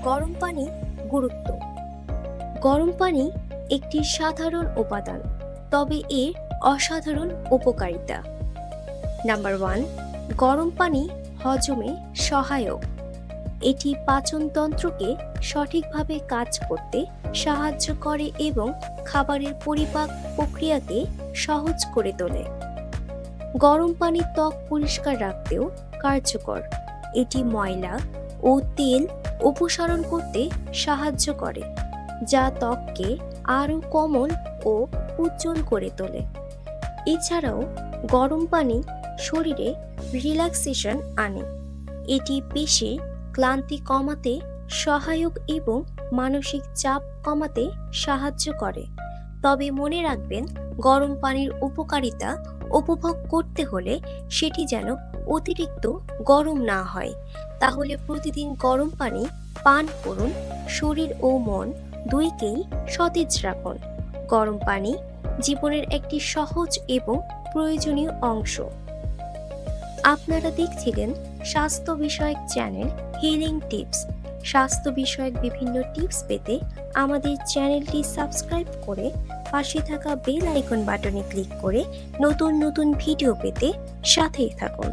গরম পানি গুরুত্ব। গরম পানি একটি সাধারণ উপাদান, তবে এর অসাধারণ উপকারিতা। নাম্বার ওয়ান, গরম পানি হজমে সহায়ক। এটি পাচনতন্ত্রকে সঠিকভাবে কাজ করতে সাহায্য করে এবং খাবারের পরিপাক প্রক্রিয়াকে সহজ করে তোলে। গরম পানি ত্বক পরিষ্কার রাখতেও কার্যকর। এটি ময়লা ও তেল অপসারণ করতে সাহায্য করে, যা ত্বককে আরও কোমল ও উজ্জ্বল করে তোলে। এছাড়াও গরম পানি শরীরে রিল্যাক্সেশন আনে। এটি পেশি ক্লান্তি কমাতে সহায়ক এবং মানসিক চাপ কমাতে সাহায্য করে। তবে মনে রাখবেন, গরম পানির উপকারিতা উপভোগ করতে হলে সেটি যেন অতিরিক্ত গরম না হয়। তাহলে প্রতিদিন গরম পানি পান করুন, শরীর ও মন দুইকেই সতেজ রাখুন। গরম পানি জীবনের একটি সহজ এবং প্রয়োজনীয় অংশ। আপনারা দেখছিলেন স্বাস্থ্য বিষয়ক চ্যানেল হিলিং টিপস স্বাস্থ্য বিষয়ক বিভিন্ন টিপস পেতে আমাদের চ্যানেলটি সাবস্ক্রাইব করে পাশে থাকা বেল আইকন বাটনে ক্লিক করে নতুন নতুন ভিডিও পেতে সাথেই থাকুন।